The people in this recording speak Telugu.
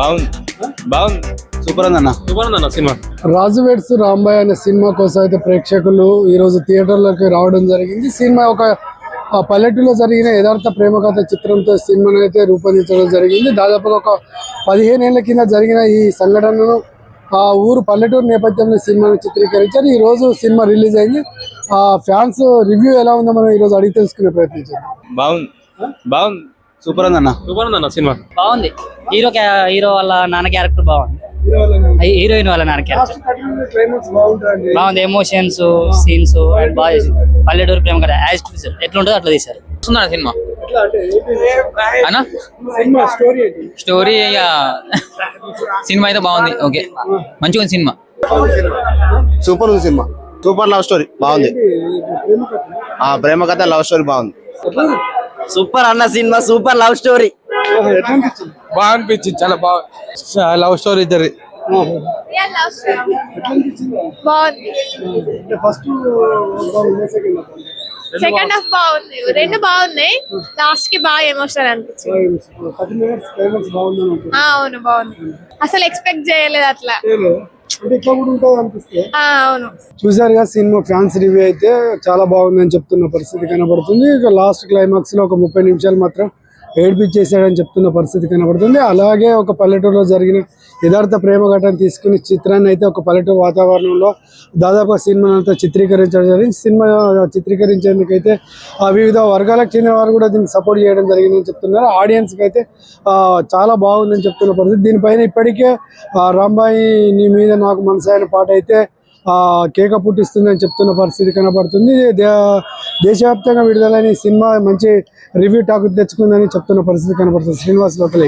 బాగుంది. బాగుంది. సూపర్ ఉంది అన్న సూపర్ ఉందన్న సినిమా. రాజు వెడ్స్ రాంబాయ్ అనే సినిమా కోసం అయితే ప్రేక్షకులు ఈ రోజు థియేటర్లోకి రావడం జరిగింది. సినిమా ఒక పల్లెటూరులో జరిగిన యథార్థ ప్రేమ కథ చిత్రంతో సినిమాను అయితే రూపొందించడం జరిగింది. దాదాపుగా ఒక పదిహేను ఏళ్ళ కింద జరిగిన ఈ సంఘటనను ఆ ఊరు పల్లెటూరు నేపథ్యంలో సినిమాను చిత్రీకరించారు. ఈ రోజు సినిమా రిలీజ్ అయింది. ఆ ఫ్యాన్స్ రివ్యూ ఎలా ఉందో మనం ఈ రోజు అడిగి తెలుసుకునే ప్రయత్నించాం బాగుంది. బాగుంది. సూపర్ ఉంది అన్న సూపర్ ఉందన్న సినిమా. బాగుంది. హీరో హీరో వాళ్ళ నాన్న క్యారెక్టర్ బాగుంది. హీరోయిన్ వాళ్ళ నాన్న క్యారెక్టర్. బాగుంది. ఎమోషన్స్ సీన్స్ బాగా చేసింది పల్లెటూరు ప్రేమ కదా యాజ్ ఎట్లా ఉంటుందో అట్లా తీశారు. వస్తుందన్న సినిమా? అన్న? స్టోరీ ఇక సినిమా అయితే బాగుంది. ఓకే. మంచిగా ఉంది సినిమా. సూపర్ ఉంది సినిమా. Super love story. బాగుంది. ఆ ప్రేమ కథ లవ్ స్టోరీ బాగుంది. సూపర్ అన్న సినిమా సూపర్ లవ్ స్టోరీ. బాగా అనిపించింది చాలా బాగా. లవ్ స్టోరీ ఇద్దరి బాగుంది. సెకండ్ హాఫ్ బాగుంది. రెండు బాగున్నాయి. లాస్ట్కి బాగా ఎమోషనల్ అనిపించింది. ఆ, అవును బాగుంది. అసలు ఎక్స్పెక్ట్ చేయలేదు అట్లా. అవును. చూసారుగా సినిమా ఫ్యాన్స్ రివ్యూ అయితే చాలా బాగుందని చెప్తున్న పరిస్థితి కనబడుతుంది. ఇక లాస్ట్ క్లైమాక్స్లో ఒక ముప్పై నిమిషాలు మాత్రం ఏడిపించేసాడని చెప్తున్న పరిస్థితి కనబడుతుంది. అలాగే ఒక పల్లెటూరులో జరిగిన యథార్థ ప్రేమ ఘటన తీసుకుని చిత్రాన్ని అయితే ఒక పల్లెటూరు వాతావరణంలో దాదాపు సినిమా అంతా చిత్రీకరించడం జరిగింది. సినిమా చిత్రీకరించేందుకైతే ఆ వివిధ వర్గాలకు చెందిన వారు కూడా దీనికి సపోర్ట్ చేయడం జరిగిందని చెప్తున్నారు. ఆడియన్స్కి అయితే చాలా బాగుందని చెప్తున్న పరిస్థితి. దీనిపైన ఇప్పటికే రాంబాయి నీ మీద నాకు మనసైన పాట అయితే కేక పుట్టిస్తుందని చెప్తున్న పరిస్థితి కనబడుతుంది. దే- దేశవ్యాప్తంగా విడుదలని సినిమా మంచి రివ్యూ టాక్ తెచ్చుకుందని చెప్తున్న పరిస్థితి కనబడుతుంది. శ్రీనివాస్ లోకల్